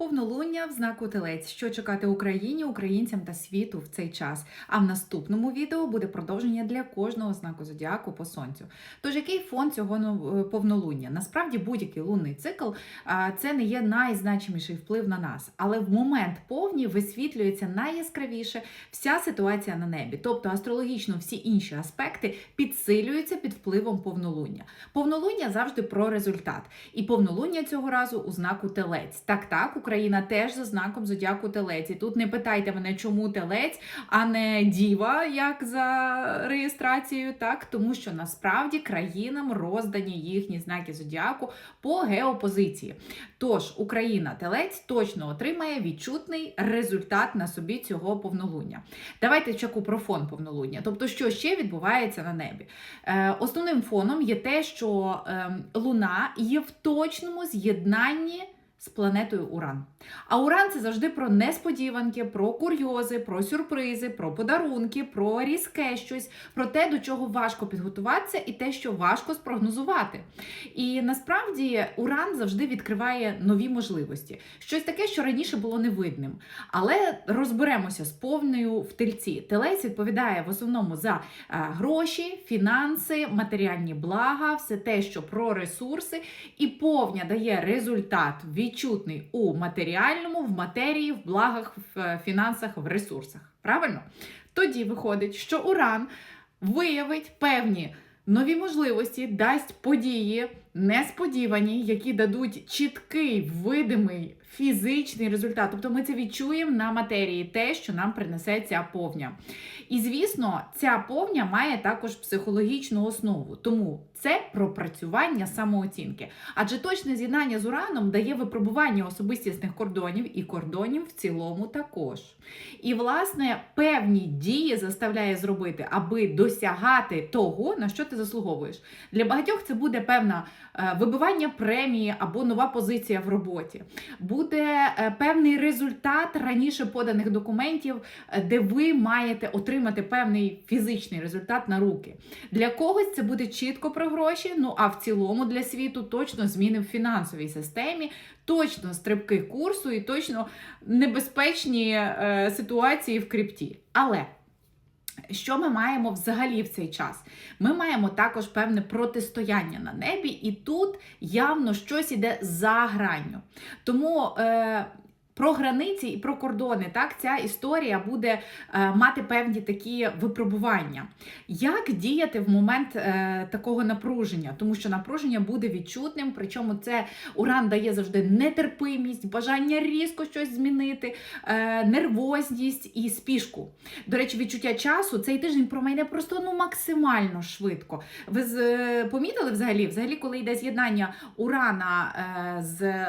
Повнолуння в знаку Телець, що чекати Україні, українцям та світу в цей час. А в наступному відео буде продовження для кожного знаку зодіаку по сонцю. Тож який фон цього е, повнолуння? Насправді будь-який лунний цикл це не є найзначиміший вплив на нас, але в момент повні висвітлюється найяскравіше вся ситуація на небі. Тобто астрологічно всі інші аспекти підсилюються під впливом повнолуння. Повнолуння завжди про результат. І повнолуння цього разу у знаку Телець. Так, так, Україна теж за знаком зодіаку Телець. І тут не питайте мене, чому Телець, а не Діва, як за реєстрацією, так, тому що насправді країнам роздані їхні знаки зодіаку по геопозиції. Тож Україна Телець точно отримає відчутний результат на собі цього повнолуння. Давайте чеку про фон повнолуння. Тобто, що ще відбувається на небі? Е, основним фоном є те, що е, Луна є в точному з'єднанні з планетою Уран. А Уран це завжди про несподіванки, про курйози, про сюрпризи, про подарунки, про різке щось, про те, до чого важко підготуватися, і те, що важко спрогнозувати. І насправді Уран завжди відкриває нові можливості, щось таке, що раніше було невидним. Але розберемося з повною в тельці. Телець відповідає в основному за е, гроші, фінанси, матеріальні блага, все те, що про ресурси, і повня дає результат відчутний у матеріальному, в матерії, в благах, в е, фінансах, в ресурсах. Правильно? Тоді виходить, що Уран виявить певні нові можливості, дасть події несподівані, які дадуть чіткий, видимий фізичний результат. Тобто ми це відчуємо на матерії, те, що нам принесе ця повня. І звісно, ця повня має також психологічну основу, тому це пропрацювання самооцінки. Адже точне з'єднання з ураном дає випробування особистісних кордонів і кордонів в цілому також. І, власне, певні дії заставляє зробити, аби досягати того, на що ти заслуговуєш. Для багатьох це буде певна е, вибивання премії або нова позиція в роботі. Буде е, певний результат раніше поданих документів, е, де ви маєте отримати певний фізичний результат на руки. Для когось це буде чітко про гроші. Ну а в цілому для світу точно зміни в фінансовій системі, точно стрибки курсу і точно небезпечні е, ситуації в крипті. Але що ми маємо взагалі в цей час? Ми маємо також певне протистояння на небі, і тут явно щось іде за гранню. Тому. Е, про границі і про кордони, так, ця історія буде е, мати певні такі випробування. Як діяти в момент е, такого напруження? Тому що напруження буде відчутним, причому це уран дає завжди нетерпимість, бажання різко щось змінити, е, нервозність і спішку. До речі, відчуття часу цей тиждень промайне просто ну максимально швидко. Ви помітили взагалі, взагалі, коли йде з'єднання урана з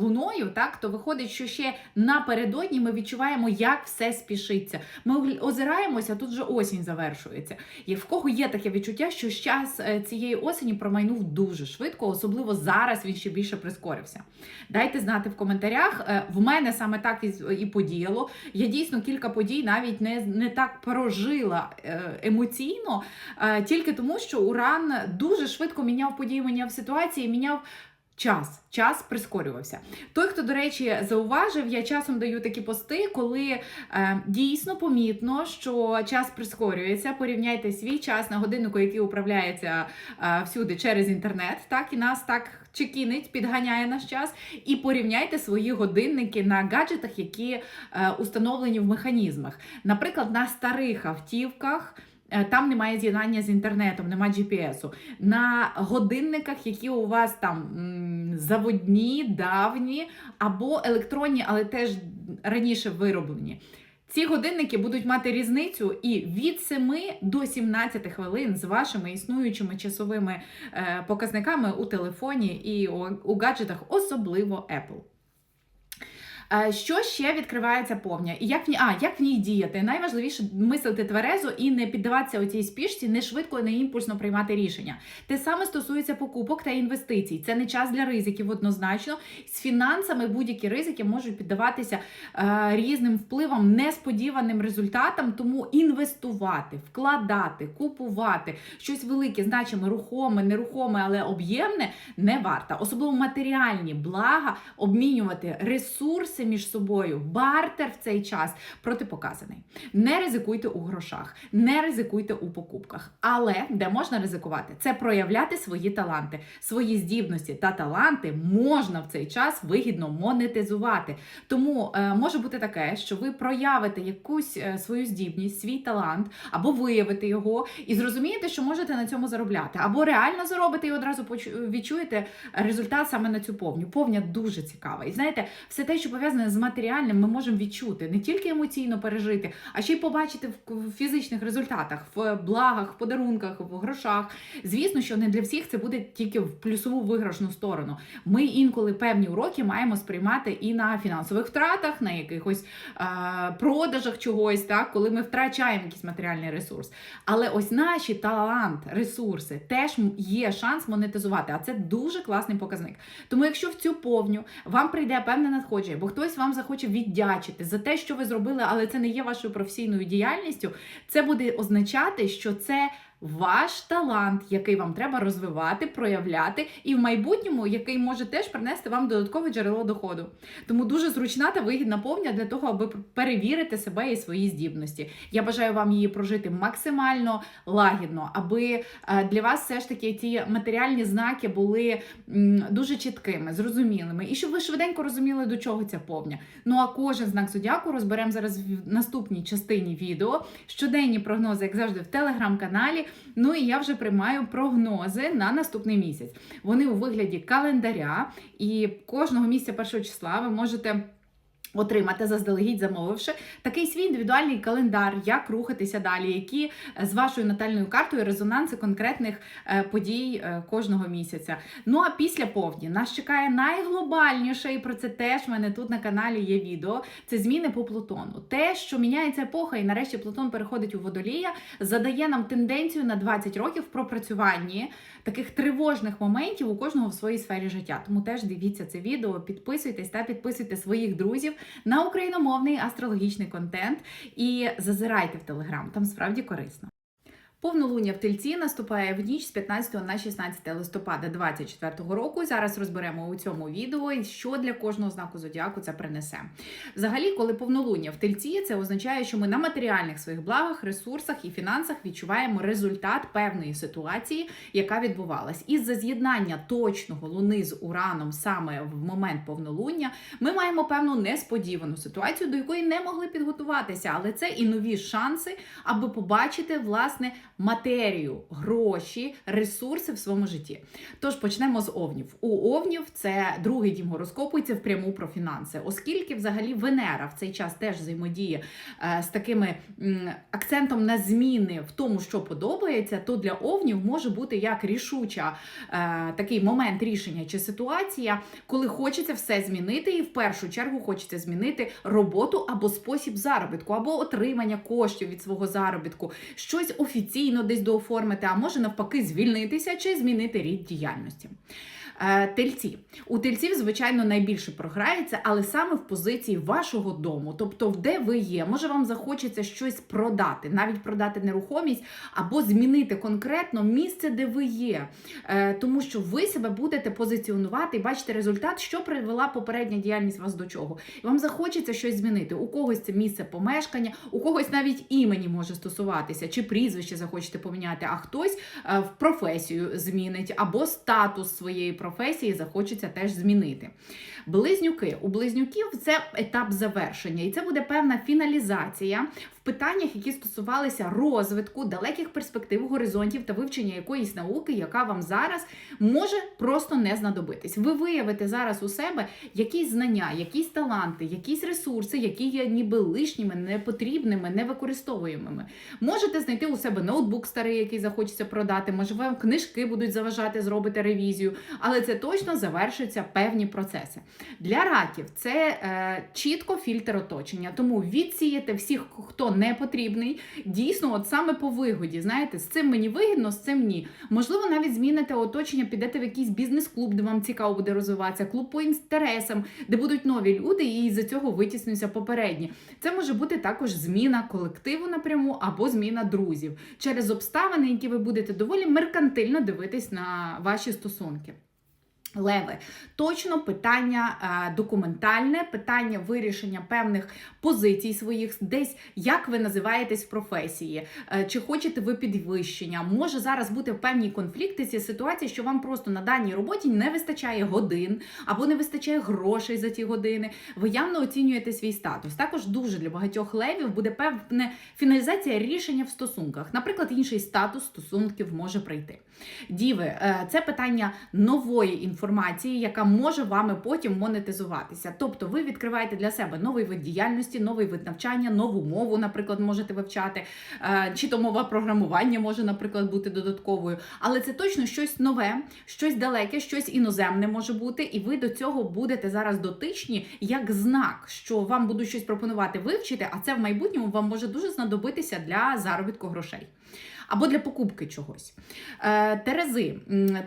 луною, так, то виходить, що ще напередодні ми відчуваємо, як все спішиться. Ми озираємося, тут вже осінь завершується. І в кого є таке відчуття, що час е, цієї осені промайнув дуже швидко, особливо зараз він ще більше прискорився. Дайте знати в коментарях. Е, В мене саме так і, подіяло. Я дійсно кілька подій навіть не, не так прожила е, емоційно, тільки тому, що Уран дуже швидко міняв події, міняв ситуації, міняв. Час, час прискорювався. Той, хто, до речі, зауважив, я часом даю такі пости, коли е, дійсно помітно, що час прискорюється. Порівняйте свій час на годиннику, який управляється е, всюди через інтернет, так і нас так чекінить, підганяє наш час. І порівняйте свої годинники на гаджетах, які е, установлені в механізмах. Наприклад, на старих автівках. Е, Там немає з'єднання з інтернетом, немає GPS-у. На годинниках, які у вас там заводні, давні або електронні, але теж раніше вироблені. Ці годинники будуть мати різницю і від 7 до 17 хвилин з вашими існуючими часовими е, показниками у телефоні і у, у гаджетах, особливо Apple. Е, Що ще відкривається повня? І як в ній, а, як в ній діяти? Найважливіше мислити тверезо і не піддаватися оцій спішці, не швидко, не імпульсно приймати рішення. Те саме стосується покупок та інвестицій. Це не час для ризиків однозначно. З фінансами будь-які ризики можуть піддаватися е, різним впливам, несподіваним результатам. Тому інвестувати, вкладати, купувати щось велике, значиме, рухоме, нерухоме, але об'ємне не варто. Особливо матеріальні блага обмінювати ресурси між собою. Бартер в цей час протипоказаний. Не ризикуйте у грошах, не ризикуйте у покупках. Але де можна ризикувати, це проявляти свої таланти, свої здібності та таланти можна в цей час вигідно монетизувати. Тому е, може бути таке, що ви проявите якусь е, свою здібність, свій талант, або виявите його і зрозумієте, що можете на цьому заробляти, або реально заробите і одразу відчуєте результат саме на цю повню. Повня дуже цікава. І знаєте, все те, що пов'язане з матеріальним, ми можемо відчути, не тільки емоційно пережити, а ще й побачити в фізичних результатах, в благах, в подарунках, в грошах. Звісно, що не для всіх це буде тільки в плюсову виграшну сторону. Ми інколи певні уроки маємо сприймати і на фінансових втратах, на якихось е, продажах чогось, так, коли ми втрачаємо якийсь матеріальний ресурс. Але ось наші талант, ресурси теж є шанс монетизувати, а це дуже класний показник. Тому, якщо в цю повню вам прийде певне надходження, бо хтось вам захоче віддячити за те, що ви зробили, але це не є вашою професійною діяльністю, це буде означати, що це. Ваш талант, який вам треба розвивати, проявляти, і в майбутньому, який може теж принести вам додаткове джерело доходу. Тому дуже зручна та вигідна повня для того, аби перевірити себе і свої здібності. Я бажаю вам її прожити максимально лагідно, аби е, для вас все ж таки ті матеріальні знаки були дуже чіткими, зрозумілими, і щоб ви швиденько розуміли, до чого ця повня. Ну а кожен знак зодіаку розберемо зараз в наступній частині відео. Щоденні прогнози, як завжди, в телеграм-каналі. Ну і я вже приймаю прогнози на наступний місяць. Вони у вигляді календаря, і кожного місяця першого числа ви можете. Отримати заздалегідь, замовивши такий свій індивідуальний календар, як рухатися далі, які е, з вашою натальною картою резонанси конкретних е, подій е, кожного місяця. Ну а після повні нас чекає найглобальніше, і про це теж в мене тут на каналі є відео. Це зміни по Плутону. Те, що міняється епоха, і нарешті Плутон переходить у водолія, задає нам тенденцію на 20 років в пропрацюванні таких тривожних моментів у кожного в своїй сфері життя. Тому теж дивіться це відео, підписуйтесь та підписуйте своїх друзів на україномовний астрологічний контент і зазирайте в телеграм, там справді корисно. Повнолуння в тельці наступає в ніч з 15 на 16 листопада 2024 року. Зараз розберемо у цьому відео, що для кожного знаку зодіаку це принесе. Взагалі, коли повнолуння в тельці, це означає, що ми на матеріальних своїх благах, ресурсах і фінансах відчуваємо результат певної ситуації, яка відбувалась. Із-за з'єднання точного луни з ураном саме в момент повнолуння, ми маємо певну несподівану ситуацію, до якої не могли підготуватися, але це і нові шанси, аби побачити власне матерію, гроші, ресурси в своєму житті. Тож почнемо з овнів. У овнів це другий дім гороскопу, і це впряму про фінанси, оскільки взагалі Венера в цей час теж взаємодіє е, з такими акцентом на зміни в тому, що подобається, то для овнів може бути як рішуча е, такий момент рішення чи ситуація, коли хочеться все змінити, і в першу чергу хочеться змінити роботу або спосіб заробітку, або отримання коштів від свого заробітку, щось офіційно десь дооформити, а може навпаки звільнитися чи змінити рід діяльності. Е, Тельці. У тельців, звичайно, найбільше програється, але саме в позиції вашого дому, тобто де ви є, може вам захочеться щось продати, навіть продати нерухомість або змінити конкретно місце, де ви є. Е, Тому що ви себе будете позиціонувати і бачите результат, що привела попередня діяльність вас до чого. І вам захочеться щось змінити. У когось це місце помешкання, у когось навіть імені може стосуватися, чи прізвище захочете поміняти, а хтось е, в професію змінить або статус своєї професії захочеться теж змінити. Близнюки у близнюків це етап завершення, і це буде певна фіналізація питаннях, які стосувалися розвитку, далеких перспектив, горизонтів та вивчення якоїсь науки, яка вам зараз може просто не знадобитись. Ви виявите зараз у себе якісь знання, якісь таланти, якісь ресурси, які є ніби лишніми, непотрібними, невикористовуємими. Можете знайти у себе ноутбук старий, який захочеться продати, може вам книжки будуть заважати, зробите ревізію, але це точно завершиться певні процеси. Для раків це е, чітко фільтр оточення, тому відсієте всіх, хто не потрібний, дійсно, от саме по вигоді. Знаєте, з цим мені вигідно, з цим ні. Можливо, навіть зміните оточення, підете в якийсь бізнес-клуб, де вам цікаво буде розвиватися, клуб по інтересам, де будуть нові люди, і з цього витіснюються попередні. Це може бути також зміна колективу напряму або зміна друзів через обставини, які ви будете доволі меркантильно дивитись на ваші стосунки. Леви, точно питання е, документальне, питання вирішення певних позицій своїх, десь як ви називаєтесь в професії, е, чи хочете ви підвищення. Може зараз бути певні конфлікти ці ситуації, що вам просто на даній роботі не вистачає годин або не вистачає грошей за ті години. Ви явно оцінюєте свій статус. Також дуже для багатьох левів буде певна фіналізація рішення в стосунках. Наприклад, інший статус стосунків може прийти. Діви, е, це питання нової інформації, яка може вами потім монетизуватися. Тобто, ви відкриваєте для себе новий вид діяльності, новий вид навчання, нову мову, наприклад, можете вивчати, е, чи то мова програмування може, наприклад, бути додатковою. Але це точно щось нове, щось далеке, щось іноземне може бути, і ви до цього будете зараз дотичні як знак, що вам будуть щось пропонувати вивчити, а це в майбутньому вам може дуже знадобитися для заробітку грошей або для покупки чогось. Е, Терези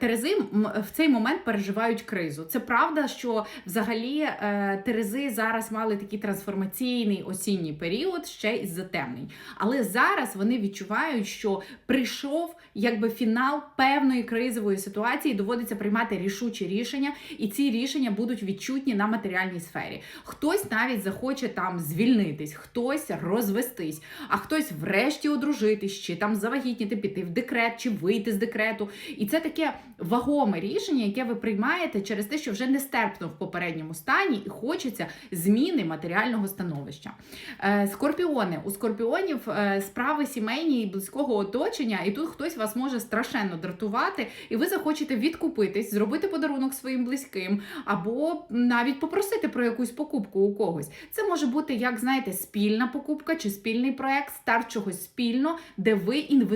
Терези в цей момент переживають кризу. Це правда, що взагалі е, Терези зараз мали такий трансформаційний осінній період, ще й затемний. Але зараз вони відчувають, що прийшов якби фінал певної кризової ситуації, доводиться приймати рішучі рішення, і ці рішення будуть відчутні на матеріальній сфері. Хтось навіть захоче там звільнитись, хтось розвестись, а хтось врешті одружитись, чи там завагітніти, піти в декрет, чи вийти з декрету. І це таке вагоме рішення, яке ви приймаєте через те, що вже нестерпно в попередньому стані і хочеться зміни матеріального становища. Е, Скорпіони у скорпіонів е, справи сімейні і близького оточення, і тут хтось вас може страшенно дратувати, і ви захочете відкупитись, зробити подарунок своїм близьким, або навіть попросити про якусь покупку у когось. Це може бути, як знаєте, спільна покупка чи спільний проект, старт чогось спільно, де ви інвестуєте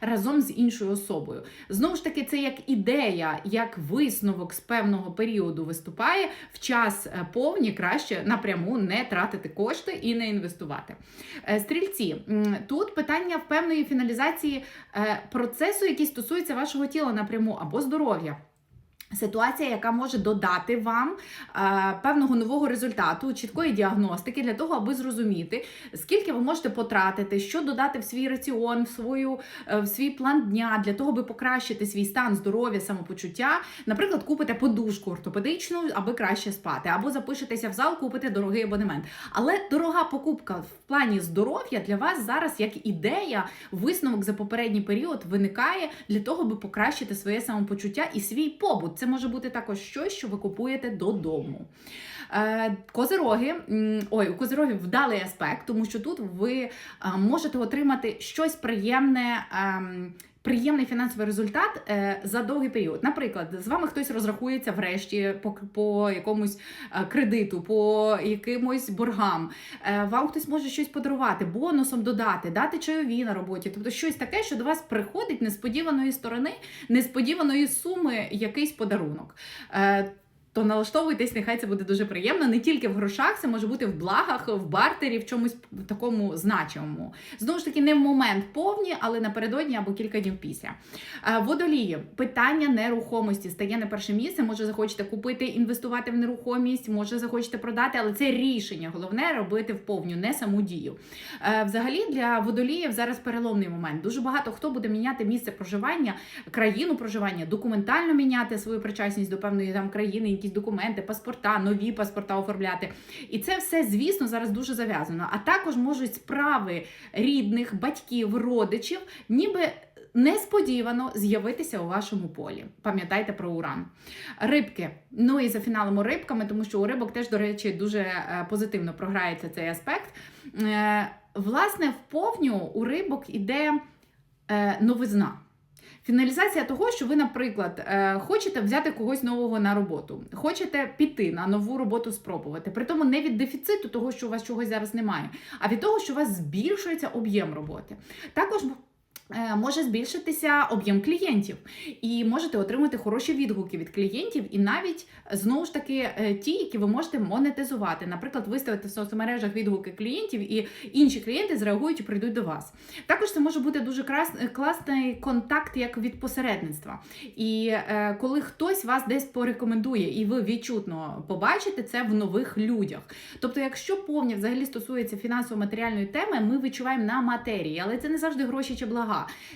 разом з іншою особою. Знову ж таки, це як ідея, як висновок з певного періоду виступає. В час е, повні краще напряму не тратити кошти і не інвестувати. Е, Стрільці, тут питання в певної фіналізації е, процесу, який стосується вашого тіла напряму або здоров'я. Ситуація, яка може додати вам е, певного нового результату, чіткої діагностики для того, аби зрозуміти, скільки ви можете потратити, що додати в свій раціон, в свою е, в свій план дня для того, аби покращити свій стан здоров'я, самопочуття. Наприклад, купите подушку ортопедичну, аби краще спати, або запишетеся в зал, купите дорогий абонемент. Але дорога покупка в плані здоров'я для вас зараз як ідея, висновок за попередній період виникає для того, аби покращити своє самопочуття і свій побут. Це може бути також щось, що ви купуєте додому. Козероги, Козироги, ой, у козирогів вдалий аспект, тому що тут ви е, можете отримати щось приємне. Приємний фінансовий результат е, за довгий період. Наприклад, з вами хтось розрахується врешті по, по якомусь е, кредиту, по якимось боргам. Е, вам хтось може щось подарувати, бонусом додати, дати чайові на роботі. Тобто щось таке, що до вас приходить несподіваної сторони, несподіваної суми якийсь подарунок. То налаштовуйтесь, нехай це буде дуже приємно. Не тільки в грошах, це може бути в благах, в бартері, в чомусь такому значимому. Знову ж таки, не в момент повні, але напередодні або кілька днів після. Е, Водолії, питання нерухомості стає на перше місце. Може, захочете купити, інвестувати в нерухомість, може захочете продати, але це рішення. Головне робити вповню, не саму дію. Е, Взагалі для водоліїв зараз переломний момент. Дуже багато хто буде міняти місце проживання, країну проживання, документально міняти свою причасність до певної там країни, якісь документи, паспорта, нові паспорта оформляти. І це все, звісно, зараз дуже зав'язано. А також можуть справи рідних, батьків, родичів, ніби. Несподівано з'явитися у вашому полі. Пам'ятайте про уран. Рибки. Ну і за фіналом рибками, тому що у рибок теж, до речі, дуже е, позитивно програється цей аспект. Е, власне, в повню у рибок іде е, новизна. Фіналізація того, що ви, наприклад, е, хочете взяти когось нового на роботу, хочете піти на нову роботу спробувати. При тому не від дефіциту того, що у вас чогось зараз немає, а від того, що у вас збільшується об'єм роботи. Також може збільшитися об'єм клієнтів, і можете отримати хороші відгуки від клієнтів, і навіть знову ж таки е, ті, які ви можете монетизувати. Наприклад, виставити в соцмережах відгуки клієнтів, і інші клієнти зреагують і прийдуть до вас. Також це може бути дуже класний контакт як від посередництва. І е, коли хтось вас десь порекомендує, і ви відчутно побачите це в нових людях. Тобто, якщо повні взагалі стосується фінансово-матеріальної теми, ми відчуваємо на матерії, але це не завжди гроші чи блага.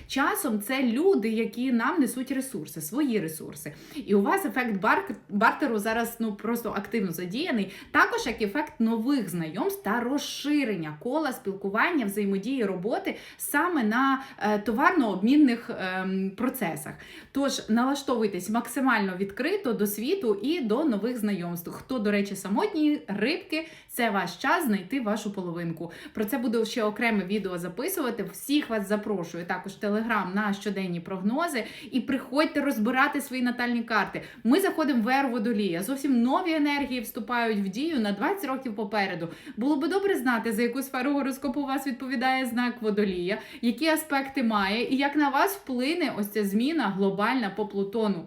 Часом це люди, які нам несуть ресурси, свої ресурси. І у вас ефект бар- бартеру зараз ну просто активно задіяний, також як ефект нових знайомств та розширення кола спілкування, взаємодії роботи саме на е, товарно-обмінних ем, процесах. Тож налаштовуйтесь максимально відкрито до світу і до нових знайомств. Хто, до речі, самотні рибки, це ваш час знайти вашу половинку. Про це буду ще окреме відео записувати. Всіх вас запрошую також телеграм на щоденні прогнози і приходьте розбирати свої натальні карти. Ми заходимо в еру водолія. Зовсім нові енергії вступають в дію на 20 років попереду. Було би добре знати, за яку сферу гороскопу у вас відповідає знак водолія, які аспекти має, і як на вас вплине ось ця зміна глобальна по Плутону.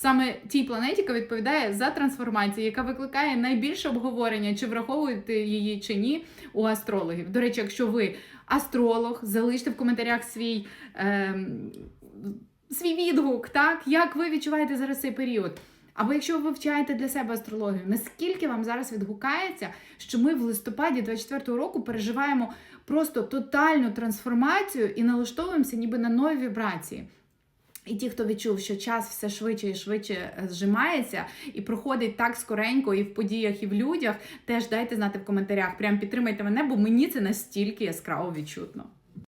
Саме тій планеті, яка відповідає за трансформацію, яка викликає найбільше обговорення, чи враховуєте її чи ні у астрологів. До речі, якщо ви астролог, залиште в коментарях свій, е, свій відгук, так як ви відчуваєте зараз цей період. Або якщо ви вивчаєте для себе астрологію, наскільки вам зараз відгукається, що ми в листопаді 24-го року переживаємо просто тотальну трансформацію і налаштовуємося ніби на нові вібрації. І ті, хто відчув, що час все швидше і швидше е, зжимається і проходить так скоренько і в подіях, і в людях, теж дайте знати в коментарях. Прям підтримайте мене, бо мені це настільки яскраво відчутно.